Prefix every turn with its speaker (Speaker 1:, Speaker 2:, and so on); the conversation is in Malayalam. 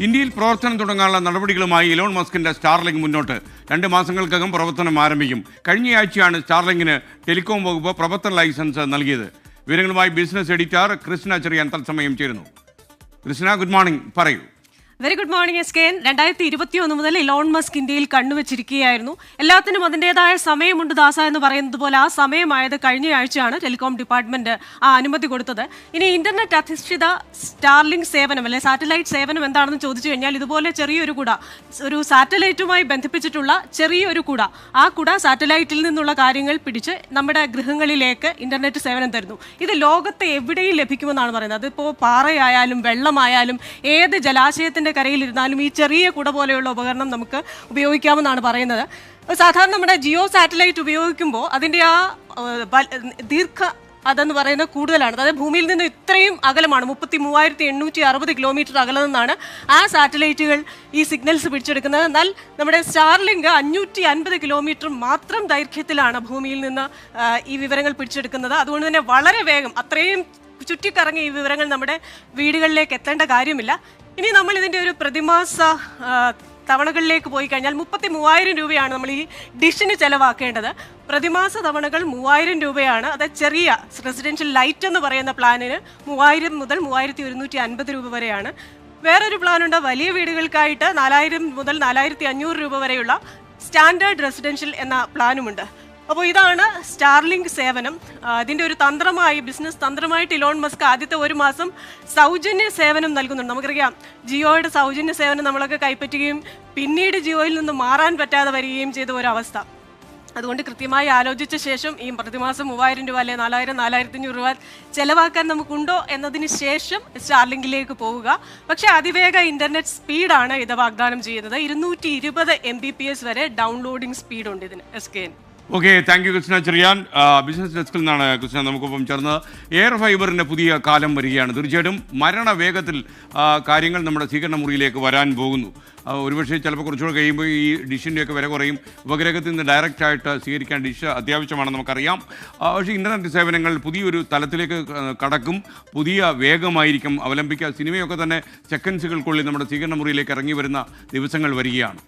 Speaker 1: ഇന്ത്യയിൽ പ്രവർത്തനം തുടങ്ങാനുള്ള നടപടികളുമായി ഇലോൺ മസ്കിന്റെ സ്റ്റാർലിങ്ക് മുന്നോട്ട്. രണ്ട് മാസങ്ങൾക്കകം പ്രവർത്തനം ആരംഭിക്കും. കഴിഞ്ഞയാഴ്ചയാണ് സ്റ്റാർലിങ്കിന് ടെലികോം വകുപ്പ് പ്രവർത്തന ലൈസൻസ് നൽകിയത്. വിവരങ്ങളുമായി ബിസിനസ് എഡിറ്റർ കൃഷ്ണ ചെറിയാൻ തത്സമയം ചേരുന്നു. Krishna good morning. പറയൂ.
Speaker 2: Very good morning S K രണ്ടായിരത്തി ഇരുപത്തി ഒന്ന് മുതൽ ഇലോൺ മസ്ക് ഇന്ത്യയിൽ കണ്ണുവച്ചിരിക്കുകയായിരുന്നു. എല്ലാത്തിനും അതിന്റെതായ സമയമുണ്ട് ദാസ എന്ന് പറയുന്നത് പോലെ ആ സമയമായത് കഴിഞ്ഞ ആഴ്ചയാണ് ടെലികോം ഡിപ്പാർട്ട്മെന്റ് ആ അനുമതി കൊടുത്തത്. ഇനി ഇന്റർനെറ്റ് അധിഷ്ഠിത സ്റ്റാർലിംഗ് സേവനം അല്ലെ സാറ്റലൈറ്റ് സേവനം എന്താണെന്ന് ചോദിച്ചു കഴിഞ്ഞാൽ ഇതുപോലെ ചെറിയൊരു കുട ഒരു സാറ്റലൈറ്റുമായി ബന്ധിപ്പിച്ചിട്ടുള്ള ചെറിയൊരു കുട. ആ കുട സാറ്റലൈറ്റിൽ നിന്നുള്ള കാര്യങ്ങൾ പിടിച്ച് നമ്മുടെ ഗൃഹങ്ങളിലേക്ക് ഇന്റർനെറ്റ് സേവനം തരുന്നു. ഇത് ലോകത്തെ എവിടെയും ലഭിക്കുമെന്നാണ് പറയുന്നത്. അതിപ്പോൾ പാറയായാലും വെള്ളമായാലും ഏത് ജലാശയത്തിന്റെ കരയിലിരുന്നാലും ഈ ചെറിയ കുട പോലെയുള്ള ഉപകരണം നമുക്ക് ഉപയോഗിക്കാമെന്നാണ് പറയുന്നത്. സാധാരണ നമ്മുടെ ജിയോ സാറ്റലൈറ്റ് ഉപയോഗിക്കുമ്പോൾ അതിന്റെ ആ ദീർഘ അതെന്ന് പറയുന്നത് കൂടുതലാണ്. അതായത് ഭൂമിയിൽ നിന്ന് ഇത്രയും അകലമാണ്. മുപ്പത്തി മൂവായിരത്തി എണ്ണൂറ്റി അറുപത് കിലോമീറ്റർ അകലം നിന്നാണ് ആ സാറ്റലൈറ്റുകൾ ഈ സിഗ്നൽസ് പിടിച്ചെടുക്കുന്നത്. എന്നാൽ നമ്മുടെ സ്റ്റാർലിങ്ക് അഞ്ഞൂറ്റി അൻപത് കിലോമീറ്റർ മാത്രം ദൈർഘ്യത്തിലാണ് ഭൂമിയിൽ നിന്ന് ഈ വിവരങ്ങൾ പിടിച്ചെടുക്കുന്നത്. അതുകൊണ്ട് തന്നെ വളരെ വേഗം അത്രയും ചുറ്റിക്കറങ്ങി ഈ വിവരങ്ങൾ നമ്മുടെ വീടുകളിലേക്ക് എത്തേണ്ട കാര്യമില്ല. ഇനി നമ്മൾ ഇതിന്റെ ഒരു പ്രതിമാസ തവണകളിലേക്ക് പോയി കഴിഞ്ഞാൽ മുപ്പത്തി മൂവായിരം രൂപയാണ് നമ്മൾ ഈ ഡിഷിന് ചിലവാക്കേണ്ടത്. പ്രതിമാസ തവണകൾ മൂവായിരം രൂപയാണ്. അത് ചെറിയ റെസിഡൻഷ്യൽ ലൈറ്റ് എന്ന് പറയുന്ന പ്ലാനിന് മൂവായിരം മുതൽ മൂവായിരത്തി ഒരുന്നൂറ്റി അൻപത് രൂപ വരെയാണ്. വേറൊരു പ്ലാനുണ്ട് വലിയ വീടുകൾക്കായിട്ട് നാലായിരം മുതൽ നാലായിരത്തി അഞ്ഞൂറ് രൂപ വരെയുള്ള സ്റ്റാൻഡേർഡ് റെസിഡൻഷ്യൽ എന്ന പ്ലാനുമുണ്ട്. അപ്പോൾ ഇതാണ് സ്റ്റാർലിങ്ക് സേവനം. ഇതിന്റെ ഒരു തന്ത്രമായി ബിസിനസ് തന്ത്രമായിട്ട് ഇലോൺ മസ്ക് ആദ്യത്തെ ഒരു മാസം സൗജന്യ സേവനം നൽകുന്നുണ്ട്. നമുക്കറിയാം ജിയോയുടെ സൗജന്യ സേവനം നമ്മളൊക്കെ കൈപ്പറ്റുകയും പിന്നീട് ജിയോയിൽ നിന്ന് മാറാൻ പറ്റാതെ വരികയും ചെയ്ത ഒരു അവസ്ഥ അതുകൊണ്ട് കൃത്യമായി ആലോചിച്ച ശേഷം ഈ പ്രതിമാസം മൂവായിരം രൂപ അല്ലെങ്കിൽ നാലായിരം നാലായിരത്തി അഞ്ഞൂറ് രൂപ ചിലവാക്കാൻ നമുക്കുണ്ടോ എന്നതിന് ശേഷം സ്റ്റാർലിങ്കിലേക്ക് പോവുക. പക്ഷേ അതിവേഗ ഇന്റർനെറ്റ് സ്പീഡാണ് ഇത് വാഗ്ദാനം ചെയ്യുന്നത്. ഇരുന്നൂറ്റി ഇരുപത് എം ബി പി എസ് വരെ ഡൗൺലോഡിംഗ് സ്പീഡുണ്ട് ഇതിന് S K
Speaker 1: okay thank you Krishna Cheriyan business ഡെസ്കിൽ നിന്നാണ് കൃഷ്ണ നമുക്കൊപ്പം ചേർന്ന് എയർ ഫൈബറിന്റെ പുതിയ കാലം വരികയാണ്. തീർച്ചയായിട്ടും മരണ വേഗത്തിൽ കാര്യങ്ങൾ നമ്മുടെ സ്വീകരണ മുറിയിലേക്ക് വരാൻ പോകുന്നു. ഒരുപക്ഷെ ചിലപ്പോൾ കുറച്ചുകൂടെ കഴിയുമ്പോൾ ഈ ഡിഷിന്റെയൊക്കെ വില കുറയും. ഉപഗ്രഹത്തിൽ നിന്ന് ഡയറക്റ്റായിട്ട് സ്വീകരിക്കാൻ ഡിഷ് അത്യാവശ്യമാണെന്ന് നമുക്കറിയാം. പക്ഷേ ഇന്റർനെറ്റ് സേവനങ്ങൾ പുതിയൊരു തലത്തിലേക്ക് കടക്കും. പുതിയ വേഗമായിരിക്കും. അവലംബിക്കുക. സിനിമയൊക്കെ തന്നെ സെക്കൻഡ്സുകൾക്കുള്ളിൽ നമ്മുടെ സ്വീകരണ മുറിയിലേക്ക് ഇറങ്ങി വരുന്ന ദിവസങ്ങൾ വരികയാണ്.